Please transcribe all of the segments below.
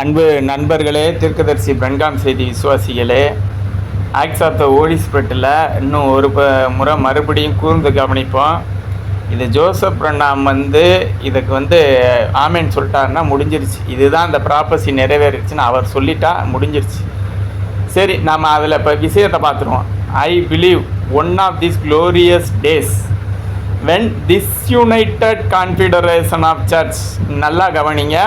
அன்பு நண்பர்களே தீர்க்கதரிசி பிரன்காம் செய்தி விசுவாசிகளே ஆக்ஸ் ஆஃப் த ஓலி ஸ்பிரிட்டில் இன்னும் ஒரு ப முறை மறுபடியும் கூர்ந்து கவனிப்போம். இது ஜோசப் பிரண்ணாம் வந்து இதுக்கு வந்து ஆமேன்னு சொல்லிட்டாருன்னா முடிஞ்சிருச்சு. இதுதான் அந்த ப்ராப்பர்சி நிறைவேறிச்சுன்னு அவர் சொல்லிட்டா முடிஞ்சிருச்சு. சரி நம்ம அதில் இப்போ விஷயத்தை பார்த்துருவோம். I believe one of this glorious days when this united confederation of church நல்லா கவனிங்க.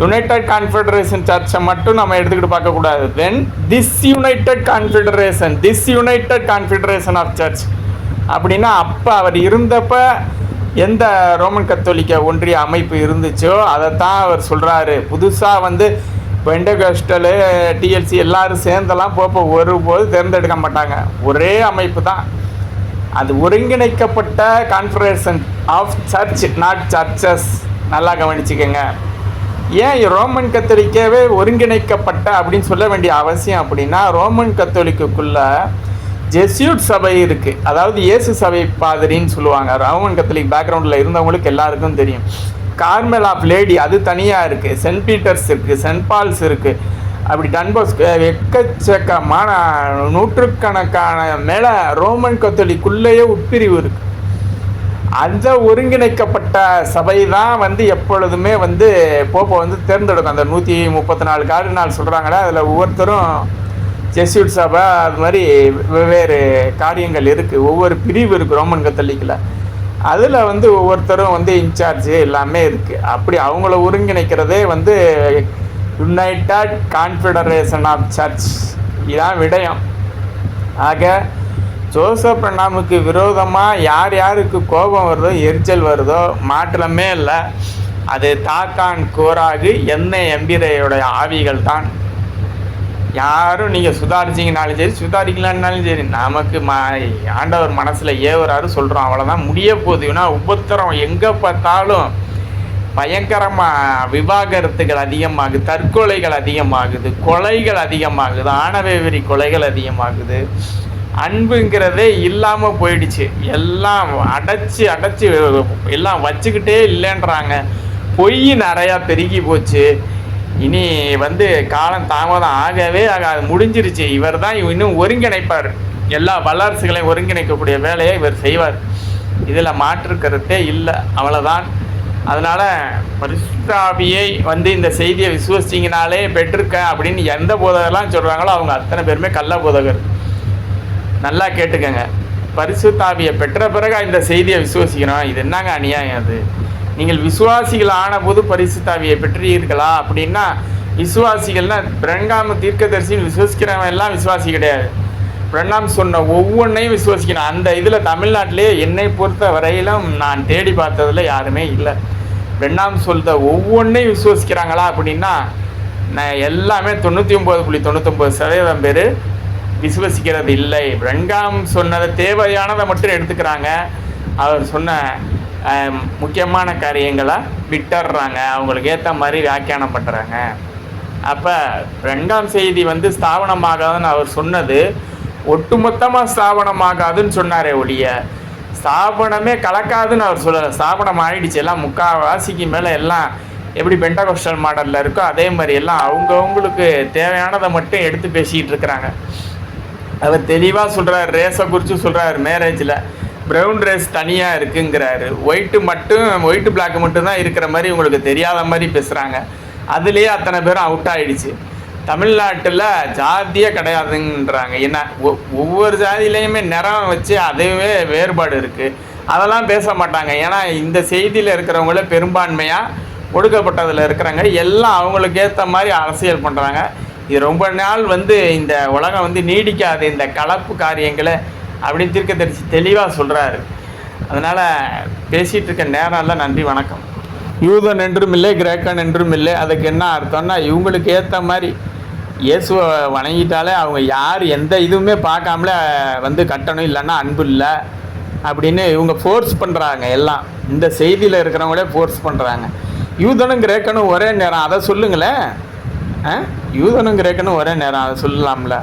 யுனைடெட் கான்ஃபெடரேஷன் சர்ச்சை மட்டும் நம்ம எடுத்துக்கிட்டு பார்க்கக்கூடாது then this united confederation this united confederation of church அப்படின்னா அப்போ அவர் இருந்தப்ப எந்த ரோமன் கத்தோலிக்க ஒன்றிய அமைப்பு இருந்துச்சோ அதைத்தான் அவர் சொல்கிறாரு புதுசாக வந்து பெண்டகஸ்டலு டிஎல்சி எல்லோரும் சேர்ந்தெல்லாம் போப்போ ஒருபோது தேர்ந்தெடுக்க மாட்டாங்க. ஒரே அமைப்பு தான். அது ஒருங்கிணைக்கப்பட்ட confederation of church not churches நல்லா கவனிச்சுக்கோங்க. ஏன் ரோமன் கத்தோலிக்கவே ஒருங்கிணைக்கப்பட்ட அப்படின்னு சொல்ல வேண்டிய அவசியம் அப்படின்னா ரோமன் கத்தோலிக்குள்ள ஜெஸ்யூட் சபை இருக்குது அதாவது இயேசு சபை பாதிரின்னு சொல்லுவாங்க. ரோமன் கத்தோலிக் பேக்ரவுண்டில் இருந்தவங்களுக்கு எல்லாருக்கும் தெரியும். கார்மெல் ஆஃப் லேடி அது தனியாக இருக்குது சென்ட் பீட்டர்ஸ் இருக்குது சென்ட் பால்ஸ் இருக்குது அப்படி டன்போஸ் எக்கச்சக்கமான நூற்றுக்கணக்கான மேலே ரோமன் கத்தோலிக்குள்ளேயே உட்பிரிவு இருக்குது அந்த ஒருங்கிணைக்கப்பட்ட சபை தான் வந்து எப்பொழுதுமே வந்து போப்போ வந்து தேர்ந்தெடுக்கும். அந்த நூற்றி முப்பத்தி நாலு கார்டினால் சொல்கிறாங்களே அதில் ஒவ்வொருத்தரும் ஜெஸ்யூட் சபை அது மாதிரி வெவ்வேறு காரியங்கள் இருக்குது ஒவ்வொரு பிரிவு இருக்குது ரோமன் கத்தலிக்கில். அதில் வந்து ஒவ்வொருத்தரும் வந்து இன்சார்ஜ் எல்லாமே இருக்குது அப்படி அவங்கள ஒருங்கிணைக்கிறதே வந்து யுனைட்டட் கான்ஃபெடரேஷன் ஆஃப் சர்ச் இதான் விடயம். ஆக ஜோசப் பிரணாமுக்கு விரோதமாக யார் யாருக்கு கோபம் வருதோ எரிச்சல் வருதோ மாற்றமே இல்லை. அது தாக்கான் கோராகு என்ன எம்பிரையுடைய ஆவிகள் தான் யாரும் நீங்கள் சுதாரிச்சிங்கனாலும் சரி சுதாரிக்கலான்னாலும் சரி நமக்கு ம ஆண்டவர் மனசில் ஏவுறாரு சொல்கிறோம் அவ்வளோதான் முடிய போகுதுன்னா உபத்திரம் எங்கே பார்த்தாலும் பயங்கரமாக விவாகரத்துகள் அதிகமாகுது தற்கொலைகள் அதிகமாகுது கொலைகள் அதிகமாகுது ஆணவேவரி கொலைகள் அதிகமாகுது. அன்புங்கிறதே இல்லாமல் போயிடுச்சு. எல்லாம் அடைச்சி அடைச்சி எல்லாம் வச்சுக்கிட்டே இல்லைன்றாங்க. பொய் நிறையா பெருகி போச்சு. இனி வந்து காலம் தாமதம் ஆகவே ஆகாது. முடிஞ்சிருச்சு. இவர் தான் இன்னும் ஒருங்கிணைப்பார். எல்லா வல்லரசுகளையும் ஒருங்கிணைக்கக்கூடிய வேலையை இவர் செய்வார். இதில் மாற்று கருத்தே இல்லை. அவ்வளோதான் அதனால் பரிசுத்தாவியை வந்து இந்த செய்தியை விசுவசிங்கனாலே பெற்றிருக்கேன் அப்படின்னு எந்த போதகர்லாம் சொல்கிறாங்களோ அவங்க அத்தனை பேருமே கள்ள போதகர். நல்லா கேட்டுக்கங்க. பரிசுத்தாவியை பெற்ற பிறகு இந்த செய்தியை விசுவசிக்கணும் இது என்னங்க அநியாயம் அது? நீங்கள் விசுவாசிகள் ஆனபோது பரிசுத்தாவியை பெற்றீர்களா? அப்படின்னா விசுவாசிகள்னா பிரங்காம தீர்க்கதரிசின்னு விசுவசிக்கிறவன் எல்லாம் விசுவாசி கிடையாது. பிரணாம் சொன்ன ஒவ்வொன்றையும் விசுவாசிக்கணும். அந்த இதில் தமிழ்நாட்டிலே என்னை பொறுத்த வரையிலும் நான் தேடி பார்த்ததில் யாருமே இல்லை. பிரணாம் சொல்கிற ஒவ்வொன்றையும் விசுவாசிக்கிறாங்களா அப்படின்னா நான் எல்லாமே தொண்ணூற்றி ஒம்பது புள்ளி தொண்ணூற்றொம்பது சதவீதம் பேர் விசுவசிக்கிறது இல்லை ரெண்டாம் சொன்னதை தேவையானதை மட்டும் எடுத்துக்கிறாங்க. அவர் சொன்ன முக்கியமான காரியங்களை விட்டுடுறாங்க. அவங்களுக்கு ஏற்ற மாதிரி வியாக்கியானம் பண்ணுறாங்க அப்போ ரெண்டாம் செய்தி வந்து ஸ்தாபனமாகாதுன்னு அவர் சொன்னது ஒட்டுமொத்தமாக ஸ்தாபனமாகாதுன்னு சொன்னாரே ஒழிய ஸ்தாபனமே கலக்காதுன்னு அவர் சொல்லலை. ஸ்தாபனம் ஆயிடுச்சு. எல்லாம் முக்கால்வாசிக்கு மேலே எல்லாம் எப்படி பெண்டகோஸ்டல் மாடலில் இருக்கோ அதே மாதிரி எல்லாம் அவங்கவுங்களுக்கு தேவையானதை மட்டும் எடுத்து பேசிக்கிட்டு இருக்கிறாங்க. அவர் தெளிவாக சொல்கிறார் ரேஸை குறித்து சொல்கிறார் மேரேஜில் ப்ரௌன் ரேஸ் தனியாக இருக்குங்கிறாரு. ஒயிட்டு மட்டும் ஒயிட்டு பிளாக் மட்டும்தான் இருக்கிற மாதிரி உங்களுக்கு தெரியாத மாதிரி பேசுகிறாங்க அதுலேயே அத்தனை பேரும் அவுட் ஆகிடுச்சு தமிழ்நாட்டில் ஜாதியே கிடையாதுன்றாங்க. என்ன ஒ- ஒவ்வொரு ஜாதியிலையுமே நிறம் வச்சு அதுவே வேறுபாடு இருக்குது அதெல்லாம் பேச மாட்டாங்க. ஏன்னா இந்த செய்தியில் இருக்கிறவங்கள பெரும்பான்மையாக ஒடுக்கப்பட்டதில் இருக்கிறாங்க எல்லாம் அவங்களுக்கு ஏற்ற மாதிரி அரசியல் பண்ணுறாங்க இது ரொம்ப நாள் வந்து இந்த உலகம் வந்து நீடிக்காது இந்த கலப்பு காரியங்களை அப்படின்னு தீர்க்கதரிசி தெளிவாக சொல்கிறாரு அதனால் பேசிகிட்டு இருக்க நேரம் எல்லாம் நன்றி வணக்கம். யூதன் என்றும் இல்லை கிரேக்கன் என்றும் இல்லை அதுக்கு என்ன அர்த்தம்னா இவங்களுக்கு ஏற்ற மாதிரி இயேசுவை வணங்கிட்டாலே அவங்க யார் எந்த இதுவுமே பார்க்காமலே வந்து கட்டணும் இல்லைன்னா அன்பு இல்லை அப்படின்னு இவங்க ஃபோர்ஸ் பண்ணுறாங்க எல்லாம். இந்த செய்தியில் இருக்கிறவங்களே ஃபோர்ஸ் பண்ணுறாங்க யூதனும் கிரேக்கனும் ஒரே நேரம் அதை சொல்லுங்களேன். ஆ? யூதனும் கிரேக்கனும் ஒரே நேரம் அதை சொல்லலாம்ல.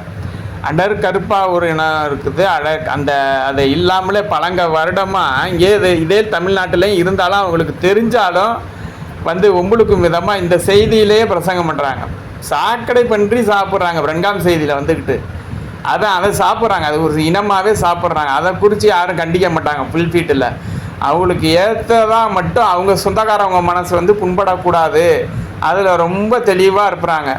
அடர் கருப்பாக ஒரு இனம் இருக்குது அட அந்த அதை இல்லாமலே பழங்க வருடமாக இங்கே இது இதே தமிழ்நாட்டிலையும் இருந்தாலும் அவங்களுக்கு தெரிஞ்சாலும் வந்து உங்களுக்கும் விதமாக இந்த செய்தியிலேயே பிரசங்கம் பண்ணுறாங்க சாக்கடை பன்றி சாப்பிட்றாங்க ரெண்டாம் செய்தியில் வந்துக்கிட்டு அதான் அதை சாப்பிட்றாங்க அது ஒரு இனமாகவே சாப்பிட்றாங்க. அதை குறித்து யாரும் கண்டிக்க மாட்டாங்க புல்பீட்டில் அவங்களுக்கு ஏற்றதாக மட்டும் அவங்க சொந்தக்காரவங்க மனசு வந்து புண்படக்கூடாது. அதில் ரொம்ப தெளிவாக இருப்பாங்க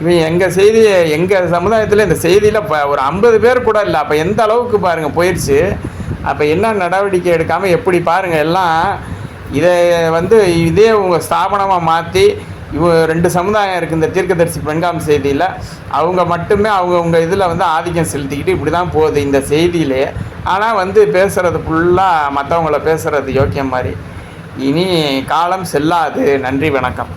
இவன் எங்கள் செய்தி எங்கள் சமுதாயத்தில் இந்த செய்தியில் இப்போ ஒரு ஐம்பது பேர் கூட இல்லை. அப்போ எந்த அளவுக்கு பாருங்கள் போயிடுச்சு அப்போ என்ன நடவடிக்கை எடுக்காமல் எப்படி பாருங்கள் எல்லாம் இதை வந்து இதே உங்கள் ஸ்தாபனமாக மாற்றி இவ ரெண்டு சமுதாயம் இருக்குது இந்த தீர்க்கதரிசி பெண்காம் செய்தியில் அவங்க மட்டுமே அவங்க உங்கள் இதில் வந்து ஆதிக்கம் செலுத்திக்கிட்டு இப்படி தான் போகுது இந்த செய்தியிலே. ஆனால் வந்து பேசுகிறது ஃபுல்லாக மற்றவங்கள பேசுகிறது யோக்கியம் மாதிரி. இனி காலம் செல்லாது. நன்றி வணக்கம்.